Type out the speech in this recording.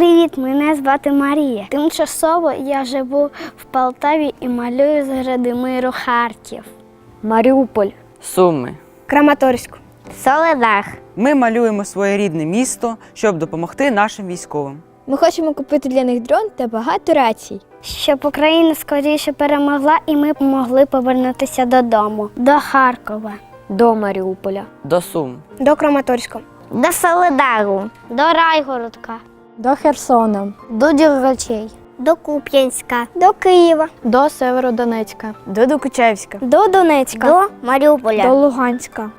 Привіт, мене звати Марія. Тимчасово я живу в Полтаві і малюю заради миру Харків. Маріуполь. Суми. Краматорську. Соледар. Ми малюємо своє рідне місто, щоб допомогти нашим військовим. Ми хочемо купити для них дрон та багато рацій. Щоб Україна скоріше перемогла і ми могли повернутися додому. До Харкова. До Маріуполя. До Сум. До Краматорська. До Соледару. До Райгородка. До Херсона. До Дергачей. До Куп'янська. До Києва. До Северодонецька. До Докучевська. До Донецька. До Маріуполя. До Луганська.